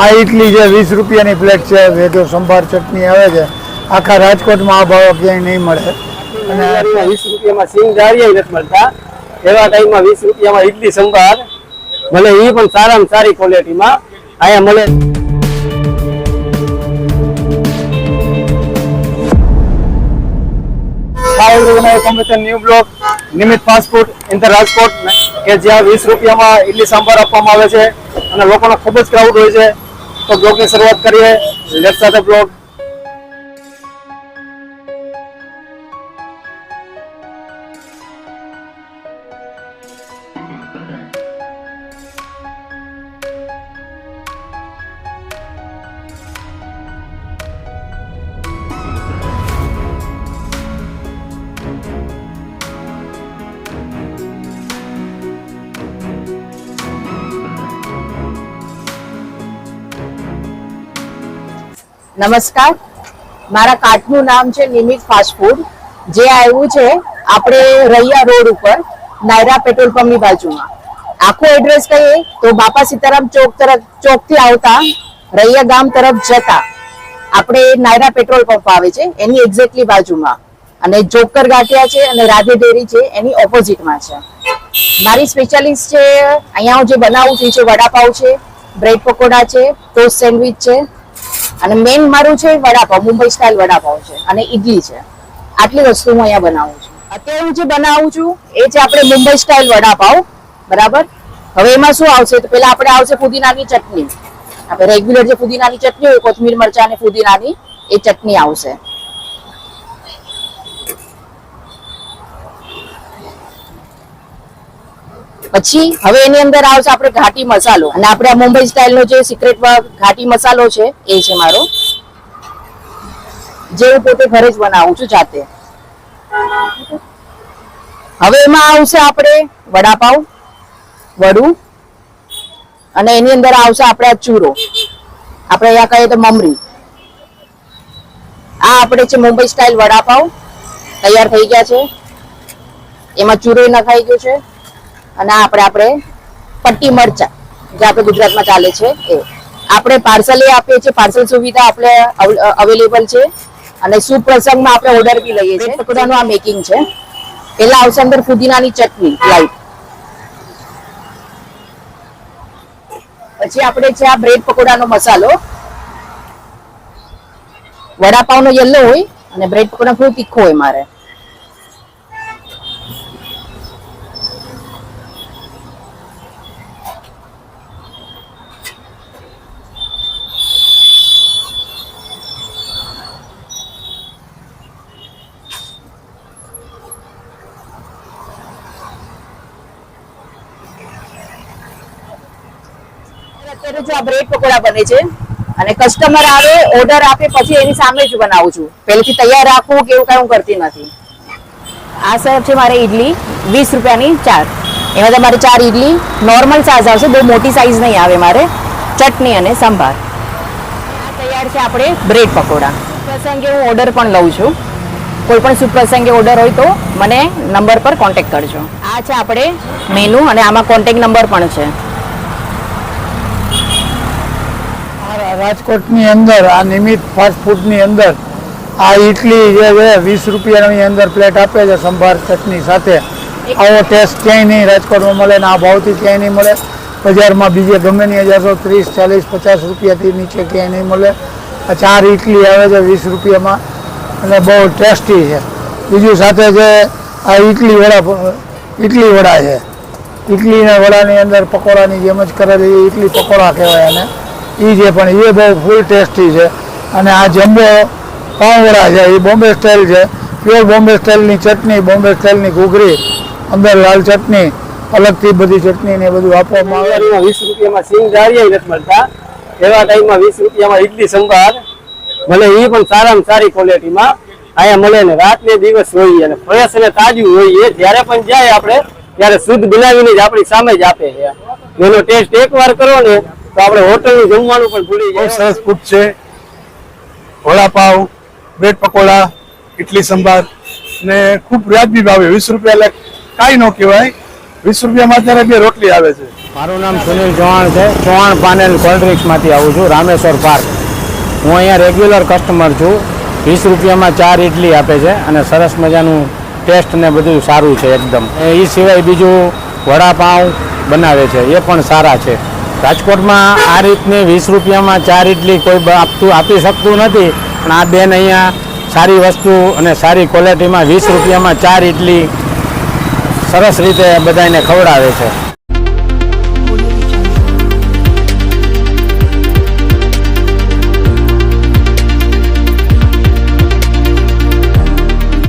આ ઇડલી છે વીસ રૂપિયાની પ્લેટ છે વેજો સંભાર ચટણી આવે છે આખા રાજકોટમાં આ ભાવ ક્યાંય નહીં મળે. અને વીસ રૂપિયામાં સિંગ દાળિયા નથી મળતા. એવા ટાઈમમાં વીસ રૂપિયામાં ઇડલી સંભાર મને એ પણ સારામાં સારી ક્વોલિટીમાં અહીંયા મળે. New block Nimit fast food in the Rajkot કે જ્યાં વીસ રૂપિયામાં ઇડલી સાંભાર આપવામાં આવે છે અને લોકોનો ખૂબ જ ક્રાઉડ હોય છે. તો બ્લોગની શરૂઆત કરીએ. લેટ સાથે બ્લોગ નમસ્કાર. મારા કાર્ટનું નામ છે નિમિત ફાસ્ટ ફૂડ. જે આવ્યું છે, આપણે રૈયા રોડ ઉપર, નાયરા પેટ્રોલ પંપની બાજુમાં. આખું એડ્રેસ કહીએ તો બાપા સીતારામ ચોક તરફ, ચોકથી આવતા રૈયા ગામ તરફ જતા આપણે નાયરા પેટ્રોલ પંપ આવે છે, એની એક્ઝેક્ટલી બાજુમાં. અને જોકર ગાંઠિયા છે અને રાધે ડેરી છે, એની ઓપોઝિટમાં છે. મારી સ્પેશિયાલિસ્ટ છે, અહીંયા હું જે બનાવું છું છે વડાપાઉં છે, બ્રેડ પકોડા છે ટોસ્ટ સેન્ડવિચ છે અને મેઇન મારું છે વડાપાવ, મુંબઈ સ્ટાઇલ વડાપાવ છે અને ઇડલી છે. આટલી વસ્તુ હું અહીંયા બનાવું છું. અત્યારે હું જે બનાવું છું એ છે આપણે મુંબઈ સ્ટાઇલ વડાપાવ, બરાબર? હવે એમાં શું આવશે? તો પેલા આપણે આવશે ફુદીનાની ચટણી. આપણે રેગ્યુલર જે ફુદીનાની ચટણી હોય, કોથમીર મરચા અને ફુદીનાની, એ ચટણી આવશે. પછી હવે એની અંદર આવશે આપણે ઘાટી મસાલો. અને આપણે આ મુંબઈ સ્ટાઇલ નો જે સિક્રેટ ઘાટી મસાલો છે, એ છે મારો. જે હું પોતે ઘરે જ બનાવું છું જાતે. હવે એમાં આવશે આપણે વડાપાવ વડું, અને એની અંદર આવશે આપણે ચૂરો. આપણે અહીંયા કહીએ તો મમરી. આ આપણે છે મુંબઈ સ્ટાઇલ વડાપાવ તૈયાર થઈ ગયા છે. એમાં ચૂરો નખાઈ ગયો છે. અને આપણે આપણે પટ્ટી મરચા, જે આપણે ગુજરાતમાં ચાલે છે એ. આપણે પાર્સલ એ આપીએ છીએ, પાર્સલ સુવિધા આપણે અવેલેબલ છે. અને શુભ પ્રસંગમાં આપણે ઓર્ડર બી લઈએ છીએ. પકોડાનું આ મેકિંગ છે. પેલા આવશે અંદર ફુદીનાની ચટણી, લાઈટ. પછી આપણે છે આ બ્રેડ પકોડાનો મસાલો. વડાપાવનો યલો હોય અને બ્રેડ પકોડા થોડું તીખો હોય મારે. અત્યારે જો આ બ્રેડ પકોડા બને છે અને કસ્ટમર આવે ઓર્ડર આપે, પછી એની સામે જ બનાવું છું. પહેલેથી તૈયાર રાખવું કે એવું કઈ હું કરતી નથી. આ સાહેબ છે મારે ઈડલી, વીસ રૂપિયાની ચાર. એમાં તમારે ચાર ઈડલી નોર્મલ સાઇઝ આવશે, બહુ મોટી સાઇઝ નહીં આવે મારે. ચટણી અને સંભાર. તૈયાર છે આપણે બ્રેડ પકોડા. પ્રસંગે હું ઓર્ડર પણ લઉં છું. કોઈ પણ શુભ પ્રસંગે ઓર્ડર હોય તો મને નંબર પર કોન્ટેક્ટ કરજો. આ છે આપણે મેનુ અને આમાં કોન્ટેક્ટ નંબર પણ છે આ રાજકોટની અંદર, આ નિમિત ફાસ્ટફૂડની અંદર, આ ઇડલી જે છે, વીસ રૂપિયાની અંદર પ્લેટ આપે છે સંભાર ચટણી સાથે. આવો ટેસ્ટ ક્યાંય નહીં, રાજકોટમાં મળે ને આ ભાવથી ક્યાંય નહીં મળે. બજારમાં બીજે ગમે નહીં જશો ત્રીસ, ચાલીસ, પચાસ રૂપિયાથી નીચે ક્યાંય નહીં મળે. આ ચાર ઇડલી આવે છે વીસ રૂપિયામાં, અને બહુ ટેસ્ટી છે. બીજું સાથે છે આ ઇડલી વડા ઇડલી વડા છે. ઇડલીના વડાની અંદર પકોડાની જેમ જ કરેલી ઇડલી પકોડા કહેવાય અને એ છે પણ એ બહુ ફૂલ ટેસ્ટી છે. અને આ જમ્બો પાવવડા છે એ બોમ્બે સ્ટાઇલ છે. પ્યોર બોમ્બે સ્ટાઇલની ચટણી, બોમ્બે સ્ટાઇલની ઘૂઘરી, અંદર લાલ ચટણી, અલગથી બધી ચટણી ને બધું આપવામાં આવે. વીસ રૂપિયામાં સિંગ દાળિયા નથી મળતા. એવા ટાઈમમાં વીસ રૂપિયામાં ઇડલી સંભાર. મળે એ પણ સારામાં સારી ક્વોલિટીમાં અહીંયા મળે ને રાત ને દિવસ હોય અને ફ્રેશ અને તાજું હોય જ્યારે પણ જાય આપણે, ત્યારે શુદ્ધ બનાવીને જ આપણી સામે જ આપે છે. એનો ટેસ્ટ એકવાર કરો ને તો આપણે હોટલનું જમવાનું પણ ભૂલી બહુ જાય સરસ ફૂડ છે. વડાપાવ બ્રેડ પકોડા ઇડલી સંભાર ને ખૂબ વ્યાજબી ભાવે વીસ રૂપિયા એટલે કાંઈ ન કહેવાય. વીસ રૂપિયામાં અત્યારે બે રોટલી આવે છે. મારું નામ સુનિલ ચૌહાણ છે. ચૌહાણ પાનેલ કોલ્ડ ડ્રિંક્સમાંથી આવું છું રામેશ્વર પાર્ક હું અહીંયા રેગ્યુલર કસ્ટમર છું. વીસ રૂપિયામાં ચાર ઇડલી આપે છે અને સરસ મજાનું ટેસ્ટ ને બધું સારું છે એકદમ. એ સિવાય બીજું વડાપાઉં બનાવે છે. એ પણ સારા છે. રાજકોટમાં આ રીતની વીસ રૂપિયામાં ચાર ઇડલી કોઈ આપતું આપી શકતું નથી. પણ આ બેન અહીંયા સારી વસ્તુ અને સારી ક્વોલિટીમાં વીસ રૂપિયામાં ચાર ઇડલી સરસ રીતે બધાને ખવડાવે છે.